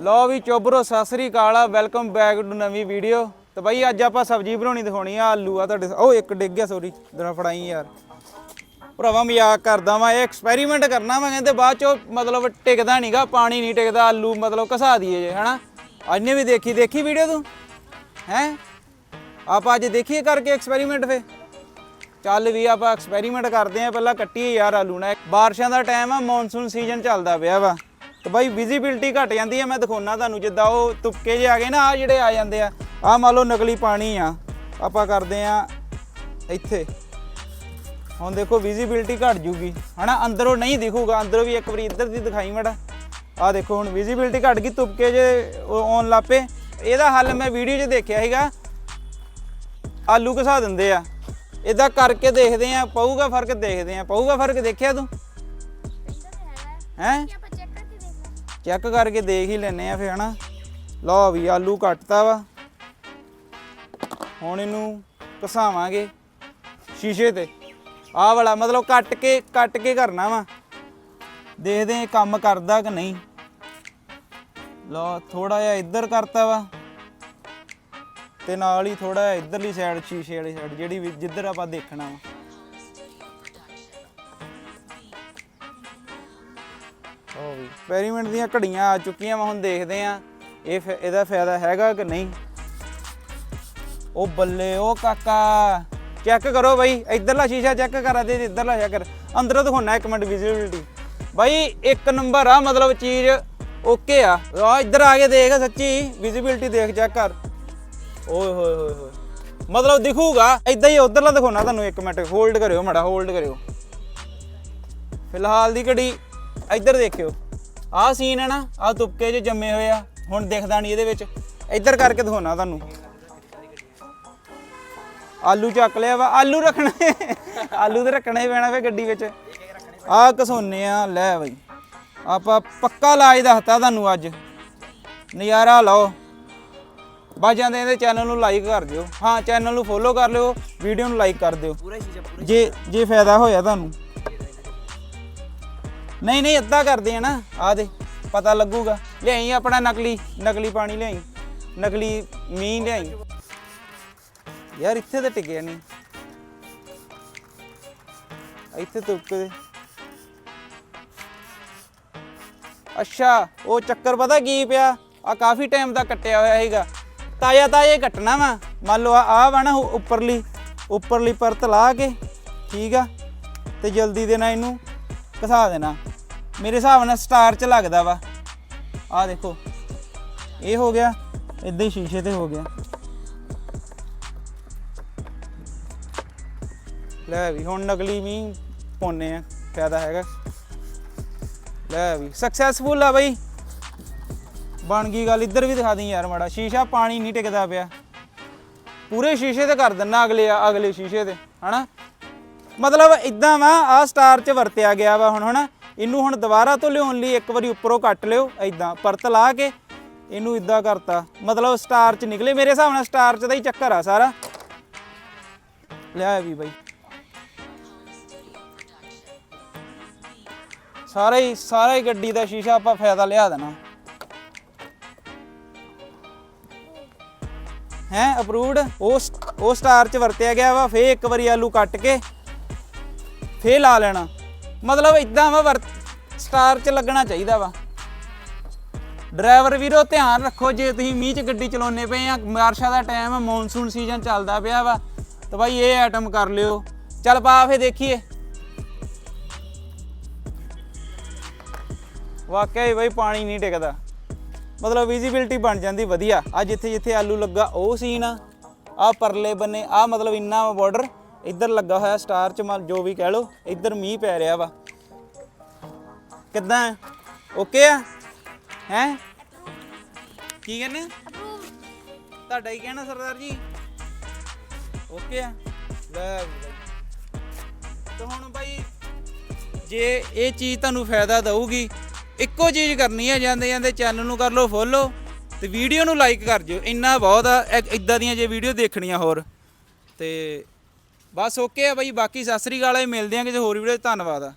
ਲੋ ਵੀ ਚੋਬਰੋ, ਸਤਿ ਸ੍ਰੀ ਅਕਾਲ ਆ ਵੈਲਕਮ ਬੈਕ ਟੂ ਨਵੀਂ ਵੀਡੀਓ ਤੇ ਬਾਈ, ਅੱਜ ਆਪਾਂ ਸਬਜ਼ੀ ਬਣਾਉਣੀ ਦਿਖਾਉਣੀ ਆ, ਆਲੂ ਆ ਤੁਹਾਡੇ ਉਹ ਇੱਕ ਡਿੱਗ ਗਿਆ ਸੌਰੀ ਜਰਾ ਫੜਾਈ ਯਾਰ। ਭਰਾਵਾ, ਮਜ਼ਾਕ ਕਰਦਾ ਵਾਂ, ਇਹ ਐਕਸਪੈਰੀਮੈਂਟ ਕਰਨਾ ਵਾ ਕਹਿੰਦੇ ਬਾਅਦ ਚੋਂ ਮਤਲਬ ਟਿਕਦਾ ਨਹੀਂਗਾ ਪਾਣੀ ਨਹੀਂ ਟਿਕਦਾ, ਆਲੂ ਮਤਲਬ ਘਸਾ ਦਈਏ ਜੇ, ਹਨਾ? ਅੱਜ ਨੇ ਵੀ ਦੇਖੀ ਦੇਖੀ ਵੀਡੀਓ ਤੂੰ? ਹੈ? ਆਪਾਂ ਅੱਜ ਦੇਖੀਏ ਕਰਕੇ ਐਕਸਪੈਰੀਮੈਂਟ ਫੇ ਚੱਲ ਵੀ ਆਪਾਂ ਐਕਸਪੈਰੀਮੈਂਟ ਕਰਦੇ ਆਂ, ਪਹਿਲਾਂ ਕੱਟੀਏ ਯਾਰ ਆਲੂ ਨਾ ਬਾਰਿਸ਼ਾਂ ਦਾ ਟਾਈਮ ਆ ਮੌਨਸੂਨ ਸੀਜ਼ਨ ਚੱਲਦਾ ਪਿਆ ਵਾ। ਤੇ ਬਾਈ ਵਿਜ਼ਿਬਿਲਟੀ ਘਟ ਜਾਂਦੀ ਆ ਮੈਂ ਦਿਖਾਉਣਾ ਤੁਹਾਨੂੰ ਜਿੱਦਾਂ ਉਹ ਤੁਪਕੇ ਜੇ ਆ ਗਏ ਨਾ ਆ ਜਿਹੜੇ ਆ ਜਾਂਦੇ ਆ ਆ ਮੰਨ ਲਓ ਨਕਲੀ ਪਾਣੀ ਆ ਆਪਾਂ ਕਰਦੇ ਆ ਇੱਥੇ। ਹੁਣ ਦੇਖੋ ਵਿਜ਼ਿਬਿਲਟੀ ਘਟ ਜੂਗੀ। ਹਨਾ ਅੰਦਰੋਂ ਨਹੀਂ ਦਿਖੂਗਾ ਅੰਦਰੋਂ ਵੀ ਇੱਕ ਵਾਰੀ ਇੱਧਰ ਦੀ ਦਿਖਾਈ ਮੜਾ। ਆ ਦੇਖੋ ਹੁਣ ਵਿਜ਼ਿਬਿਲਟੀ ਘਟ ਗਈ ਤੁਪਕੇ ਜੇ ਆਉਣ ਲੱਪੇ ਇਹਦਾ ਹੱਲ ਮੈਂ ਵੀਡੀਓ 'ਚ ਦੇਖਿਆ ਸੀਗਾ। ਆਲੂ ਘਸਾ ਦਿੰਦੇ ਆ। ਇਦਾਂ ਕਰਕੇ ਦੇਖਦੇ ਆ ਪਊਗਾ ਫ਼ਰਕ ਦੇਖਦੇ ਆ। ਪਊਗਾ ਫ਼ਰਕ ਦੇਖਿਆ ਤੂੰ? ਹੈ? ਚੈੱਕ ਕਰਕੇ ਦੇਖ ਲਾਂਗੇ ਚੈੱਕ ਕਰਕੇ ਦੇਖ ਹੀ ਲੈਨੇ ਆ ਫੇ ਹਨਾ? ਲਓ ਵੀ, ਆਲੂ ਕੱਟਤਾ ਵਾ। ਹੁਣ ਇਹਨੂੰ ਘਸਾਵਾਂਗੇ ਸ਼ੀਸ਼ੇ ਤੇ। ਆਹ ਵਾਲਾ, ਮਤਲਬ ਕੱਟ ਕੇ ਕੱਟ ਕੇ ਕਰਨਾ ਵਾ। ਦੇਖਦੇ ਕੰਮ ਕਰਦਾ ਕਿ ਨਹੀਂ। ਲਓ ਥੋੜਾ ਜਿਹਾ ਇੱਧਰ ਕਰਤਾ ਵਾ। ਤੇ ਨਾਲ ਹੀ ਥੋੜਾ ਜਿਹਾ ਇੱਧਰਲੀ ਸਾਈਡ ਸ਼ੀਸ਼ੇ ਵਾਲੀ ਸਾਈਡ ਜਿਹੜੀ ਵੀ, ਜਿੱਧਰ ਆਪਾਂ ਦੇਖਣਾ ਵਾ। ਐਕਸਪੈਰੀਮੈਂਟ ਦੀਆਂ ਘੜੀਆਂ ਆ ਚੁੱਕੀਆਂ ਵਾ, ਹੁਣ ਦੇਖਦੇ ਆ ਇਹ ਇਹਦਾ ਫਾਇਦਾ ਹੈਗਾ ਕਿ ਨਹੀਂ। ਉਹ ਬੱਲੇ, ਉਹ ਕਾਕਾ, ਚੈੱਕ ਕਰੋ ਬਾਈ, ਇਧਰਲਾ ਸ਼ੀਸ਼ਾ ਚੈੱਕ ਕਰਾ ਦੇ ਇਧਰਲਾ ਚੈੱਕ ਕਰ, ਅੰਦਰੋਂ ਦਿਖਾਉਣਾ ਇੱਕ ਮਿੰਟ ਵਿਜ਼ਿਬਿਲਟੀ ਬਾਈ, ਇੱਕ ਨੰਬਰ ਆ, ਮਤਲਬ ਚੀਜ਼ ਓਕੇ ਆ। ਆ ਇੱਧਰ ਆ ਕੇ ਦੇਖ, ਸੱਚੀ ਵਿਜ਼ਿਬਿਲਟੀ ਦੇਖ, ਚੈੱਕ ਕਰ। ਓਏ ਹੋਏ ਹੋਏ ਹੋਏ। ਮਤਲਬ ਦਿਖੂਗਾ, ਇਦਾਂ ਹੀ ਉਧਰਲਾ ਦਿਖਾਉਣਾ ਤੁਹਾਨੂੰ ਇੱਕ ਮਿੰਟ। ਹੋਲਡ ਕਰਿਓ, ਮੜਾ ਹੋਲਡ ਕਰਿਓ। ਫਿਲਹਾਲ ਦੀ ਘੜੀ ਇੱਧਰ ਦੇਖਿਓ। ਆਹ ਸੀਨ ਹੈ ਨਾ ਆਹ ਤੁਪਕੇ 'ਚ ਜੰਮੇ ਹੋਏ ਆ ਹੁਣ ਦਿਖਦਾ ਨਹੀਂ ਇਹਦੇ ਵਿੱਚ। ਇੱਧਰ ਕਰਕੇ ਦਿਖਾਉਣਾ ਤੁਹਾਨੂੰ। ਆਲੂ ਚੱਕ ਲਿਆ ਵਾ ਆਲੂ ਰੱਖਣੇ। ਆਲੂ ਤੇ ਰੱਖਣੇ ਹੀ ਪੈਣਾ ਫੇ ਗੱਡੀ ਵਿੱਚ। ਆਹ ਕਸੋਨੇ ਆ ਲੈ ਬਈ। ਆਪਾਂ ਪੱਕਾ ਇਲਾਜ ਦੱਸਤਾ ਤੁਹਾਨੂੰ ਅੱਜ। ਨਜ਼ਾਰਾ ਲਓ। ਬਾ ਜਾਂਦੇ ਇਹਦੇ ਚੈਨਲ ਨੂੰ ਲਾਈਕ ਕਰ ਦਿਓ। ਹਾਂ ਚੈਨਲ ਨੂੰ ਫੋਲੋ ਕਰ ਲਿਓ ਵੀਡੀਓ ਨੂੰ ਲਾਈਕ ਕਰ ਦਿਓ। ਜੇ ਜੇ ਫਾਇਦਾ ਹੋਇਆ ਤੁਹਾਨੂੰ। ਨਹੀਂ ਨਹੀਂ, ਅੱਧਾ ਕਰਦੇ ਆ ਨਾ। ਆ ਦੇ, ਪਤਾ ਲੱਗੂਗਾ। ਲਿਆਈ ਆਪਣਾ ਨਕਲੀ ਨਕਲੀ ਪਾਣੀ ਲਿਆਈ। ਨਕਲੀ ਮੀਂਹ ਲਿਆਈ। ਯਾਰ, ਇੱਥੇ ਤਾਂ ਟਿਕਿਆ ਨਹੀਂ। ਇੱਥੇ ਤੁੱਕ ਦੇ। ਅੱਛਾ, ਉਹ ਚੱਕਰ ਪਤਾ ਕੀ ਪਿਆ? ਆ ਕਾਫੀ ਟਾਈਮ ਦਾ ਕੱਟਿਆ ਹੋਇਆ ਸੀਗਾ। ਤਾਜ਼ਾ ਤਾਜ਼ਾ ਇਹ ਕੱਟਣਾ ਵਾ। ਮੰਨ ਲਓ ਆ ਆਹ ਵਾ ਨਾ ਉੱਪਰਲੀ ਉੱਪਰਲੀ ਪਰਤ ਲਾ ਕੇ, ਠੀਕ ਆ? ਤੇ ਜਲਦੀ ਦੇ ਨਾਲ ਇਹਨੂੰ। ਘਸਾ ਦੇਣਾ। ਮੇਰੇ ਹਿਸਾਬ ਨਾਲ ਸਟਾਰ ਚ ਲੱਗਦਾ ਵਾ। ਆ ਦੇਖੋ। ਇਹ ਹੋ ਗਿਆ, ਇਦਾਂ ਹੀ ਸ਼ੀਸ਼ੇ ਤੇ ਹੋ ਗਿਆ। ਲੈ ਵੀ, ਹੁਣ ਨਕਲੀ ਮੀਂਹ ਪਾਉਨੇ ਆ, ਫਾਇਦਾ ਹੈਗਾ। ਲੈ ਵੀ ਸਕਸੈਸਫੁਲ ਆ ਬਈ। ਬਣ ਗਈ ਗੱਲ, ਇੱਧਰ ਵੀ ਦਿਖਾ ਦੀ ਯਾਰ ਮਾੜਾ। ਸ਼ੀਸ਼ਾ ਪਾਣੀ ਨਹੀਂ ਟਿਕਦਾ ਪਿਆ। ਪੂਰੇ ਸ਼ੀਸ਼ੇ ਤੇ ਕਰ ਦਿੰਨਾ ਅਗਲੇ ਅਗਲੇ ਸ਼ੀਸ਼ੇ ਤੇ, ਹਨਾ? ਮਤਲਬ ਇਦਾਂ ਵਾ, ਆ ਸਟਾਰ ਚ ਵਰਤਿਆ ਗਿਆ ਵਾ ਹੁਣ, ਹਨਾ? ਇਹਨੂੰ ਹੁਣ ਦੁਬਾਰਾ ਤੋਂ ਲਿਆਉਣ ਲਈ ਇੱਕ ਵਾਰੀ ਉੱਪਰੋਂ ਕੱਟ ਲਿਓ ਇਦਾਂ ਪਰਤ ਲਾ ਕੇ ਇਹਨੂੰ ਇਦਾਂ ਕਰਤਾ। ਮਤਲਬ ਸਟਾਰ ਚ ਨਿਕਲੇ, ਮੇਰੇ ਹਿਸਾਬ ਨਾਲ ਸਟਾਰ ਚ ਦਾ ਹੀ ਚੱਕਰ ਆ ਸਾਰਾ। ਲਿਆ ਵੀ ਬਾਈ। ਸਾਰਾ ਹੀ ਸਾਰਾ ਹੀ ਗੱਡੀ ਦਾ ਸ਼ੀਸ਼ਾ ਆਪਾਂ ਫਾਇਦਾ ਲਿਆ ਦੇਣਾ। ਹੈ ਅਪਰੂਵਡ ਉਹ ਉਹ ਸਟਾਰ ਚ ਵਰਤਿਆ ਗਿਆ ਵਾ, ਫੇਰ ਇੱਕ ਵਾਰੀ ਆਲੂ ਕੱਟ ਕੇ ਫੇ ਲਾ ਲੈਣਾ। ਮਤਲਬ ਇਦਾਂ ਵਾ ਵਰਤ, ਸਟਾਰ ਚ ਲੱਗਣਾ ਚਾਹੀਦਾ ਵਾ। ਡਰਾਈਵਰ ਵੀਰੋ, ਧਿਆਨ ਰੱਖੋ, ਜੇ ਤੁਸੀਂ ਮੀਂਹ ਚ ਗੱਡੀ ਚਲਾਉਨੇ ਪਏ ਆ ਮਾਰਸ਼ਾ ਦਾ ਟਾਈਮ ਆ ਮੌਨਸੂਨ ਸੀਜ਼ਨ ਚੱਲਦਾ ਪਿਆ ਵਾ, ਤਾਂ ਬਾਈ ਇਹ ਆਈਟਮ ਕਰ ਲਿਓ। ਚੱਲ ਪਾ ਫੇ ਦੇਖੀਏ। ਵਾਕਿਆ ਹੀ ਬਈ ਪਾਣੀ ਨਹੀਂ ਟਿਕਦਾ ਮਤਲਬ ਵਿਜ਼ਿਬਿਲਟੀ ਬਣ ਜਾਂਦੀ ਵਧੀਆ। ਆ ਜਿੱਥੇ ਜਿੱਥੇ ਆਲੂ ਲੱਗਾ, ਉਹ ਸੀਨ ਆ। ਆ ਪਰਲੇ ਬੰਨੇ, ਆ ਮਤਲਬ ਇੰਨਾ ਬਾਰਡਰ ਇੱਧਰ ਲੱਗਾ ਹੋਇਆ ਸਟਾਰ ਚ ਮਲ ਜੋ ਵੀ ਕਹਿ ਲੋ ਇੱਧਰ ਮੀਂਹ ਪੈ ਰਿਹਾ ਵਾ। ਕਿੱਦਾਂ? ਓਕੇ ਆ? ਹੈ? ਕੀ ਕਹਿੰਦੇ? ਤੁਹਾਡਾ ਹੀ ਕਹਿਣਾ ਸਰਦਾਰ ਜੀ? ਓਕੇ ਆ? ਲੈ ਤੇ ਹੁਣ ਬਾਈ, ਜੇ ਇਹ ਚੀਜ਼ ਤੁਹਾਨੂੰ ਫਾਇਦਾ ਦਊਗੀ, ਇੱਕੋ ਚੀਜ਼ ਕਰਨੀ ਹੈ ਜਾਂਦੇ ਜਾਂਦੇ ਚੈਨਲ ਨੂੰ ਕਰ ਲਓ ਫੋਲੋ ਤੇ ਵੀਡੀਓ ਨੂੰ ਲਾਈਕ ਕਰ ਜਿਓ। ਇੰਨਾ ਬਹੁਤ ਆ ਇ- ਇੱਦਾਂ ਦੀਆਂ ਜੇ ਵੀਡੀਓ ਦੇਖਣੀਆਂ ਹੋਰ। ਤੇ ਬਸ ਓਕੇ ਆ ਬਾਈ, ਬਾਕੀ ਸਤਿ ਸ੍ਰੀ ਅਕਾਲ ਆ ਮਿਲਦੇ ਆਂ ਕਿਸੇ ਹੋਰ ਵੀਡੀਓ 'ਚ, ਧੰਨਵਾਦ। ਆ